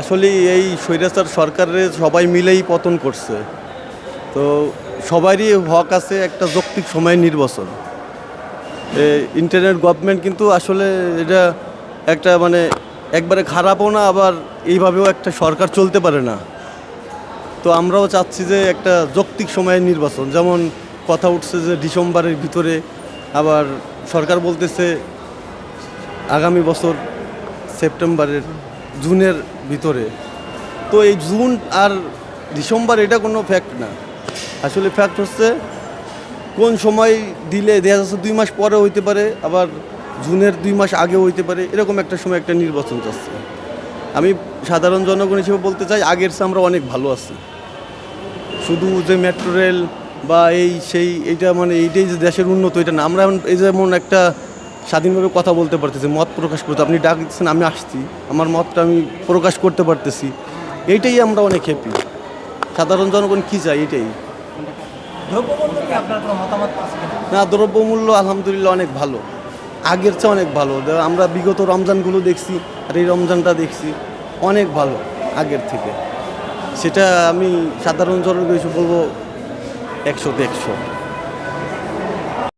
আসলে এই স্বৈরাচার সরকারের সবাই মিলেই পতন করছে। তো সবারই হক আছে একটা যৌক্তিক সময় নির্বাচন। ইন্টারনেট গভর্নমেন্ট কিন্তু আসলে এটা একটা মানে একবারে খারাপও না, আবার এইভাবেও একটা সরকার চলতে পারে না। তো আমরাও চাচ্ছি যে একটা যৌক্তিক সময়ের নির্বাচন, যেমন কথা উঠছে যে ডিসেম্বরের ভিতরে, আবার সরকার বলতেছে আগামী বছর সেপ্টেম্বরের জুনের ভিতরে। তো এই জুন আর ডিসেম্বর এটা কোনো ফ্যাক্ট না। আসলে ফ্যাক্ট হচ্ছে কোন সময় দিলে দেখা যাচ্ছে দুই মাস পরে হইতে পারে, আবার জুনের দুই মাস আগে হইতে পারে, এরকম একটা সময় একটা নির্বাচন চাচ্ছে আমি সাধারণ জনগণ হিসেবে বলতে চাই, আগের চেয়ে আমরা অনেক ভালো আছি। শুধু যে মেট্রো রেল বা এই সেই এটা মানে এইটাই যে দেশের উন্নত, এটা না। আমরা এই যেমন একটা স্বাধীনভাবে কথা বলতে পারতেছি, মত প্রকাশ করতে আপনি ডাক দিচ্ছেন আমি আসছি। আমার মতটা আমি প্রকাশ করতে পারতেছি। এইটাই আমরা অনেক হ্যাপি সাধারণ জনগণ কী চাই এটাই? না, দ্রব্যমূল্য আলহামদুলিল্লাহ অনেক ভালো। আগের চেয়ে অনেক ভালো। আমরা বিগত রমজানগুলো দেখছি, আর এই রমজানটা দেখছি, অনেক ভালো আগের থেকে। সেটা আমি সাধারণ জনগণ বলব একশোতে একশো।